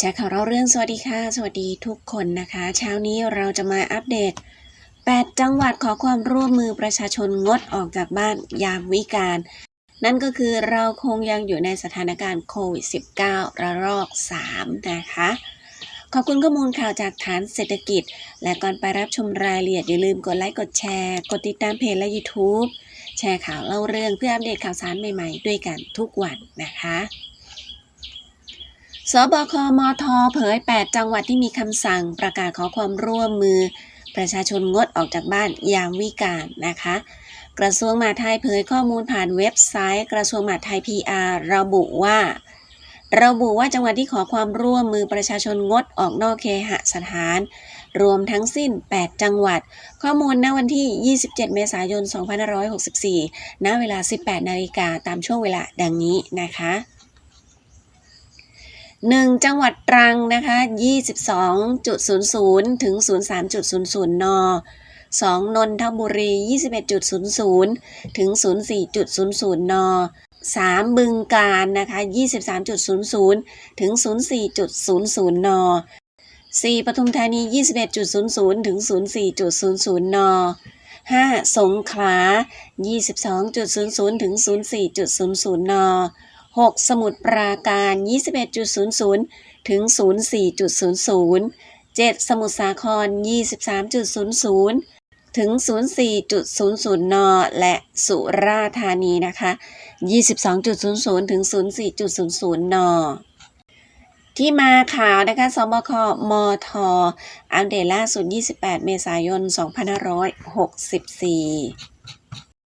แชร์ข่าวเราเรื่องสวัสดีค่ะ สวัสดีทุกคนนะคะ เช้านี้เราจะมาอัปเดต 8 จังหวัดขอความร่วมมือประชาชนงดออกจากบ้านยามวิกาลนั่นก็คือเราคงยังอยู่ในสถานการณ์โควิด -19 ระลอก 3 นะคะ ขอบคุณข้อมูลข่าวจากฐานเศรษฐกิจ และก่อนไปรับชมรายละเอียดอย่าลืมกดไลค์กดแชร์ กดติดตามเพจและ YouTube แชร์ข่าวเล่าเรื่องเพื่ออัปเดตข่าวสารใหม่ๆ ด้วยกันทุกวันนะคะ สบคมทเผย 8 จังหวัดที่มีคำสั่งประกาศขอความร่วมมือ ประชาชนงดออกจากบ้านยามวิกาลนะคะ กระทรวงมหาดไทยเผยข้อมูลผ่านเว็บไซต์ กระทรวงมหาดไทย PR ระบุว่า ระบุว่าจังหวัดที่ขอความร่วมมือประชาชนงดออกนอกเคหสถาน รวมทั้งสิ้น 8 จังหวัด ข้อมูลณวันที่ 27 เมษายน 2564 ณ เวลา 18 นาฬิกาตามช่วงเวลาดังนี้นะคะ 1. จังหวัดตรังนะคะ22.00 ถึง 03.00 น 2. นนทบุรี 21.00 ถึง 04.00 น 3. บึงกาฬนะคะ23.00 ถึง 04.00 น 4. ปทุมธานี 21.00 ถึง 04.00 น 5. สงขลา 22.00 ถึง 04.00 น 6. สมุทรปราการ 21.00 ถึง 04.00 7. สมุทรสาคร 23.00 ถึง 04.00 น และสุราษฎร์ธานีนะคะ 22.00 ถึง 04.00 นที่มาข่าวนะคะสบค มท อัปเดตล่าสุด 28 เมษายน 2564